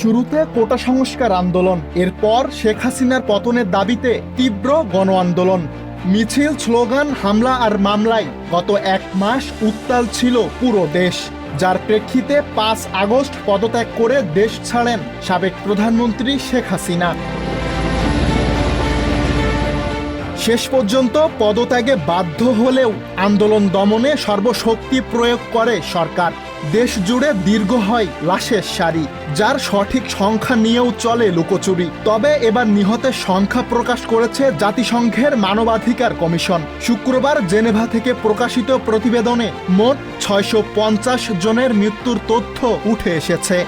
শুরুতে কোটা সংস্কার আন্দোলন, এরপর শেখ হাসিনার পতনের দাবিতে তীব্র গণ আন্দোলন মিছিল, স্লোগান, হামলা আর মামলায় গত এক মাস উত্তাল ছিল পুরো দেশ, যার প্রেক্ষিতে পাঁচ আগস্ট পদত্যাগ করে দেশ ছাড়েন সাবেক প্রধানমন্ত্রী শেখ হাসিনা। শেষ পর্যন্ত পদত্যাগে বাধ্য হলেও আন্দোলন দমনে সর্বশক্তি প্রয়োগ করে সরকার। দেশ জুড়ে দীর্ঘ হয় লাশের সারি, যার সঠিক সংখ্যা নিয়েও চলে লুকোচুরি। তবে এবার নিহতের সংখ্যা প্রকাশ করেছে জাতিসংঘের মানবাধিকার কমিশন। শুক্রবার জেনেভা থেকে প্রকাশিত প্রতিবেদনে মোট ছয়শো পঞ্চাশ জনের মৃত্যুর তথ্য উঠে এসেছে।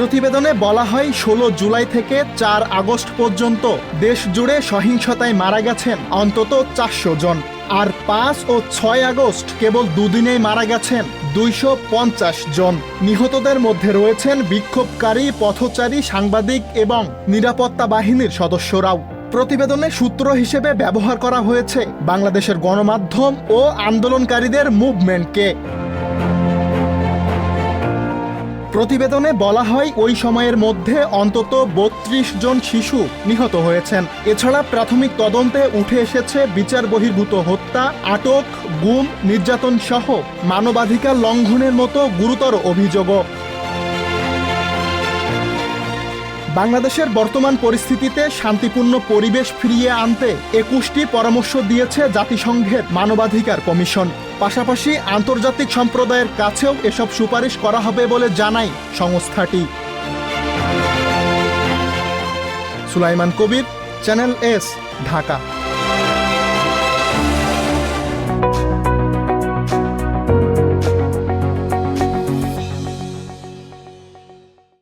প্রতিবেদনে বলা হয়, ষোলো জুলাই থেকে চার আগস্ট পর্যন্ত দেশ জুড়ে সহিংসতায় মারা গেছেন অন্তত চারশো জন। আর পাঁচ ও ছয় আগস্ট কেবল দুদিনেই মারা গেছেন দুইশো পঞ্চাশ জন। নিহতদের মধ্যে রয়েছেন বিক্ষোভকারী, পথচারী, সাংবাদিক এবং নিরাপত্তা বাহিনীর সদস্যরাও। প্রতিবেদনে সূত্র হিসেবে ব্যবহার করা হয়েছে বাংলাদেশের গণমাধ্যম ও আন্দোলনকারীদের মুভমেন্টকে। প্রতিবেদনে বলা হয়, ওই সময়ের মধ্যে অন্তত বত্রিশ জন শিশু নিহত হয়েছেন। এছাড়া প্রাথমিক তদন্তে উঠে এসেছে বিচার বহির্ভূত হত্যা, আটক, গুম, নির্যাতন সহ মানবাধিকার লঙ্ঘনের মতো গুরুতর অভিযোগও। বাংলাদেশের বর্তমান পরিস্থিতিতে শান্তিপূর্ণ পরিবেশ ফিরিয়ে আনতে একুশটি পরামর্শ দিয়েছে জাতিসংঘের মানবাধিকার কমিশন। পাশাপাশি আন্তর্জাতিক সম্প্রদায়ের কাছেও এসব সুপারিশ করা হবে বলে জানায় সংস্থাটি। Sulaiman Kabir channel S Dhaka.